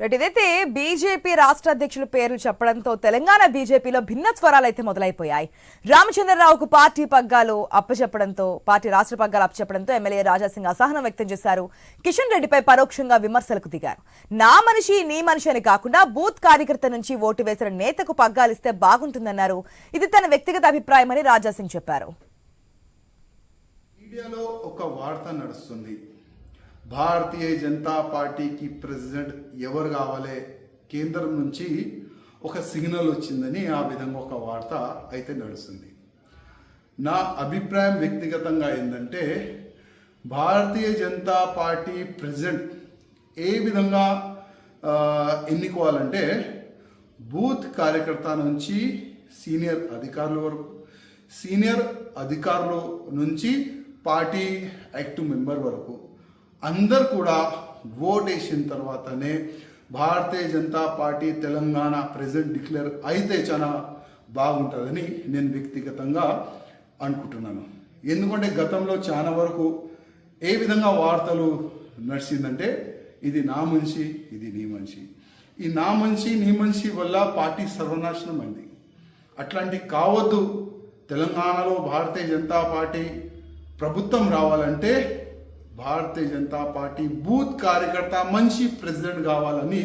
Right ఇదైతే BJP రాష్ట్ర అధ్యక్షుల పేర్లు చెప్పడంతో తెలంగాణ బీజేపీలో భిన్న స్వరాలు అయితే మొదలైపోయాయి. రామచంద్రరావుకు పార్టీ పగ్గాలు అప్పచెప్పడంతో పార్టీ రాష్ట్ర పగ్గాలు అప్పచెప్పడంతో ఎమ్మెల్యే రాజాసింగ్ అసహనం వ్యక్తం చేశారు. కిషన్ రెడ్డిపై పరోక్షంగా విమర్శలకు దిగారు. నా మనిషి నీ మనిషి అని కాకుండా బూత్ కార్యకర్త నుంచి ఓటు వేసిన నేతకు పగ్గాలు ఇస్తే బాగుంటుందన్నారు. ఇది తన వ్యక్తిగత అభిప్రాయమని రాజాసింగ్ చెప్పారు. మీడియాలో ఒక వార్త నడుస్తుంది. భారతీయ జనతా పార్టీకి ప్రెసిడెంట్ ఎవరు కావాలి? కేంద్రం నుంచి ఒక సిగ్నల్ వచ్చిందని ఆ విధంగా ఒక వార్త అయితే నడుస్తుంది. నా అభిప్రాయం వ్యక్తిగతంగా ఏంటంటే భారతీయ జనతా పార్టీ ప్రెసిడెంట్ ఏ విధంగా ఎన్నుకోవాలంటే బూత్ కార్యకర్త నుంచి సీనియర్ అధికారుల వరకు సీనియర్ అధికారుల నుంచి పార్టీ యాక్టివ్ మెంబర్ వరకు అందరు కూడా ఓటేసిన తర్వాతనే Bharatiya Janata party Telangana president declare అయితే చాలా బాగుంటుందని నేను వ్యక్తిగతంగా అనుకుంటున్నాను. ఎందుకంటే గతంలో చాలా వరకు ఏ విధంగా వార్తలు నడిచిందంటే ఇది నా మనిషి ఇది నీ మనిషి. ఈ నా మనిషి నీ మనిషి వల్ల పార్టీ సర్వనాశనం అయింది. అట్లాంటి కావద్దు తెలంగాణలో భారతీయ జనతా పార్టీ ప్రభుత్వం రావాలంటే భారతీయ జనతా పార్టీ బూత్ కార్యకర్త మంచి ప్రెసిడెంట్ కావాలని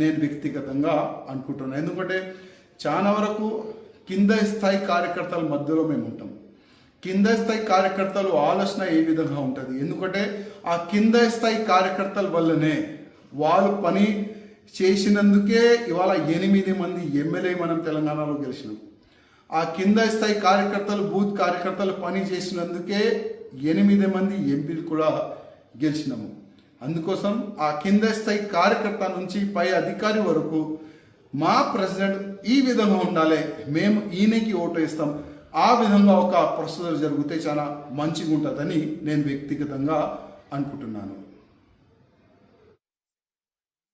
నేను వ్యక్తిగతంగా అనుకుంటున్నాను ఎందుకంటే చాలా వరకు కింద స్థాయి కార్యకర్తల మధ్యలో మేము ఉంటాం. కింద స్థాయి కార్యకర్తలు ఆలోచన ఏ విధంగా ఉంటుంది? ఎందుకంటే ఆ కింద స్థాయి కార్యకర్తల వల్లనే వాళ్ళు పని చేసినందుకే ఇవాళ ఎనిమిది మంది ఎమ్మెల్యే మనం తెలంగాణలో గెలిచినాం. ఆ కింద స్థాయి కార్యకర్తలు బూత్ కార్యకర్తలు పని చేసినందుకే ఎనిమిది మంది ఎంపీలు కూడా గెలిచినాము. అందుకోసం ఆ కింద స్థాయి కార్యకర్త నుంచి పై అధికారి వరకు మా ప్రెసిడెంట్ ఈ విధంగా ఉండాలి. మేము ఈయనకి ఓటు వేస్తాం. ఆ విధంగా ఒక ప్రొసీజర్ జరిగితే చాలా మంచిగా ఉంటుందని నేను వ్యక్తిగతంగా అనుకుంటున్నాను.